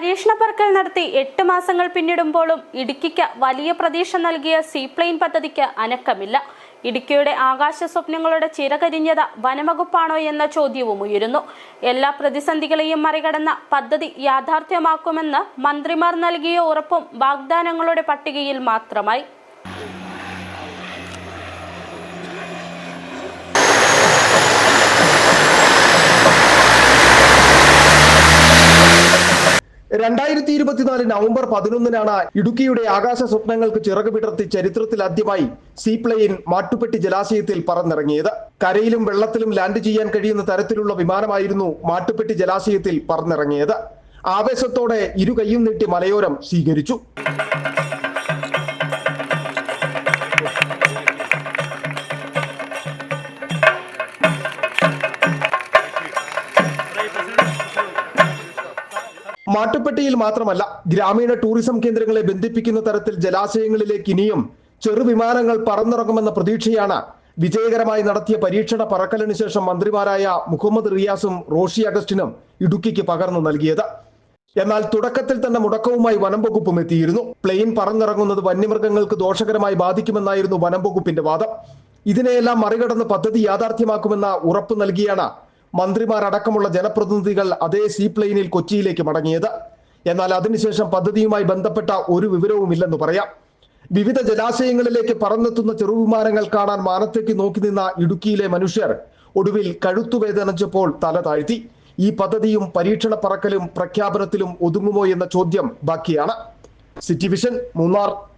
പരീക്ഷണ പറക്കൽ നടത്തി എട്ട് മാസങ്ങൾ പിന്നിടുമ്പോഴും ഇടുക്കിക്ക് വലിയ പ്രതീക്ഷ നൽകിയ സീപ്ലെയിൻ പദ്ധതിക്ക് അനക്കമില്ല. ഇടുക്കിയുടെ ആകാശ സ്വപ്നങ്ങളുടെ ചിരകരിഞ്ഞത വനവകുപ്പാണോ എന്ന ചോദ്യവും ഉയരുന്നു. എല്ലാ പ്രതിസന്ധികളെയും മറികടന്ന പദ്ധതി യാഥാർത്ഥ്യമാക്കുമെന്ന് മന്ത്രിമാർ നൽകിയ ഉറപ്പും വാഗ്ദാനങ്ങളുടെ പട്ടികയിൽ മാത്രമായി. രണ്ടായിരത്തി ഇരുപത്തിനാല് നവംബർ പതിനൊന്നിനാണ് ഇടുക്കിയുടെ ആകാശ സ്വപ്നങ്ങൾക്ക് ചിറക് വിടർത്തി ചരിത്രത്തിൽ ആദ്യമായി സീപ്ലെയിൻ മാട്ടുപ്പെട്ടി ജലാശയത്തിൽ പറന്നിറങ്ങിയത്. കരയിലും വെള്ളത്തിലും ലാൻഡ് ചെയ്യാൻ കഴിയുന്ന തരത്തിലുള്ള വിമാനമായിരുന്നു മാട്ടുപ്പെട്ടി ജലാശയത്തിൽ പറന്നിറങ്ങിയത്. ആവേശത്തോടെ ഇരു കൈയും നീട്ടി മലയോരം സ്വീകരിച്ചു. മാട്ടുപ്പെട്ടിയിൽ മാത്രമല്ല ഗ്രാമീണ ടൂറിസം കേന്ദ്രങ്ങളെ ബന്ധിപ്പിക്കുന്ന തരത്തിൽ ജലാശയങ്ങളിലേക്ക് ഇനിയും ചെറുവിമാനങ്ങൾ പറന്നിറങ്ങുമെന്ന പ്രതീക്ഷയാണ് വിജയകരമായി നടത്തിയ പരീക്ഷണ പറക്കലിന് ശേഷം മന്ത്രിമാരായ മുഹമ്മദ് റിയാസും റോഷി അഗസ്റ്റിനും ഇടുക്കിക്ക് പകർന്നു നൽകിയത്. എന്നാൽ തുടക്കത്തിൽ തന്നെ മുടക്കവുമായി വനം വകുപ്പും എത്തിയിരുന്നു. പ്ലെയിൻ പറന്നിറങ്ങുന്നത് വന്യമൃഗങ്ങൾക്ക് ദോഷകരമായി ബാധിക്കുമെന്നായിരുന്നു വനം വകുപ്പിന്റെ വാദം. ഇതിനെയെല്ലാം മറികടന്ന് പദ്ധതി യാഥാർത്ഥ്യമാക്കുമെന്ന ഉറപ്പ് നൽകിയാണ് മന്ത്രിമാരടക്കമുള്ള ജനപ്രതിനിധികൾ അതേ സീപ്ലെയിനിൽ കൊച്ചിയിലേക്ക് മടങ്ങിയത്. എന്നാൽ അതിനുശേഷം പദ്ധതിയുമായി ബന്ധപ്പെട്ട ഒരു വിവരവുമില്ലെന്ന് പറയാം. വിവിധ ജലാശയങ്ങളിലേക്ക് പറന്നെത്തുന്ന ചെറുവിമാനങ്ങൾ കാണാൻ മാനത്തേക്ക് നോക്കി നിന്ന ഇടുക്കിയിലെ മനുഷ്യർ ഒടുവിൽ കഴുത്തുവേദനിച്ചപ്പോൾ തല താഴ്ത്തി. ഈ പദ്ധതിയും പരീക്ഷണ പറക്കലും പ്രഖ്യാപനത്തിലും ഒതുങ്ങുമോ എന്ന ചോദ്യം ബാക്കിയാണ്. City vision Munnar.